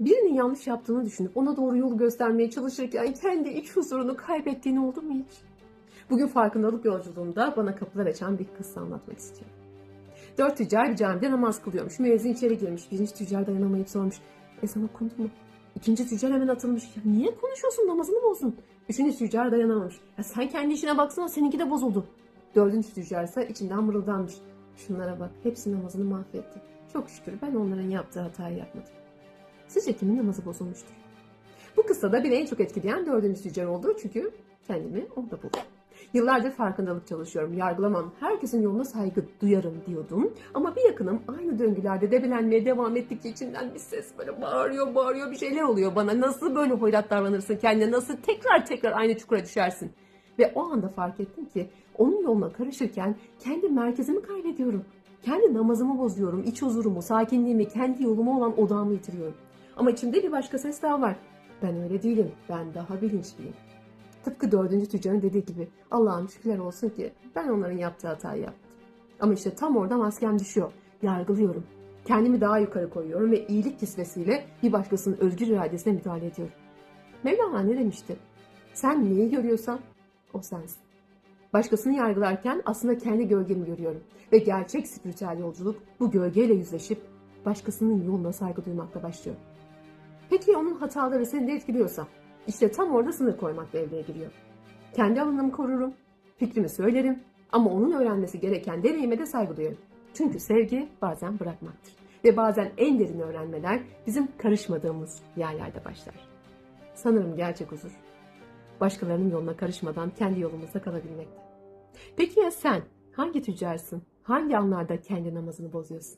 Birinin yanlış yaptığını düşünüp ona doğru yolu göstermeye çalışırken kendi iç huzurunu kaybettiğin oldu mu hiç? Bugün farkındalık yolculuğunda bana kapılar açan bir kıssa anlatmak istiyorum. Dört tüccar bir camide namaz kılıyormuş. Müezzin içeri girmiş. Birinci tüccar dayanamayıp sormuş. Ezan okundu mu? İkinci tüccar hemen atılmış. Ya niye konuşuyorsun namazını bozdun? Üçüncü tüccar dayanamamış. Ya sen kendi işine baksana seninki de bozuldu. Dördüncü tüccar ise içinden mırıldanmış. Şunlara bak hepsi namazını mahvetti. Çok şükür ben onların yaptığı hatayı yapmadım. Sizce kimin namazı bozulmuştur? Bu kıssada beni en çok etkileyen dördüncü tüccar oldu çünkü kendimi orada buldum. Yıllardır farkındalık çalışıyorum, yargılamam, herkesin yoluna saygı duyarım diyordum. Ama bir yakınım aynı döngülerde debelenmeye devam ettikçe içinden bir ses böyle bağırıyor bağırıyor bir şeyler oluyor bana. Nasıl böyle hoyrat davranırsın kendine, nasıl tekrar tekrar aynı çukura düşersin? Ve o anda fark ettim ki onun yoluna karışırken kendi merkezimi kaybediyorum. Kendi namazımı bozuyorum, iç huzurumu, sakinliğimi, kendi yoluma olan odağımı yitiriyorum. Ama içimde bir başka ses daha var. Ben öyle değilim, ben daha bilinçliyim. Tıpkı dördüncü tüccarın dediği gibi Allah'ım şükürler olsun ki ben onların yaptığı hatayı yaptım. Ama işte tam orada maskem düşüyor. Yargılıyorum. Kendimi daha yukarı koyuyorum ve iyilik kisvesiyle bir başkasının özgür iradesine müdahale ediyorum. Mevlana ne demişti? Sen neyi görüyorsan o sensin. Başkasını yargılarken aslında kendi gölgemi görüyorum. Ve gerçek spiritüel yolculuk bu gölgeyle yüzleşip başkasının yoluna saygı duymakla başlıyor. Peki onun hataları seni de etkiliyorsa? İşte tam orada sınır koymak devreye giriyor. Kendi alanımı korurum, fikrimi söylerim ama onun öğrenmesi gereken deneyime de saygı duyarım. Çünkü sevgi bazen bırakmaktır. Ve bazen en derin öğrenmeler bizim karışmadığımız yerlerde başlar. Sanırım gerçek huzur. Başkalarının yoluna karışmadan kendi yolumuzda kalabilmekte. Peki ya sen hangi tüccarsın? Hangi anlarda kendi namazını bozuyorsun?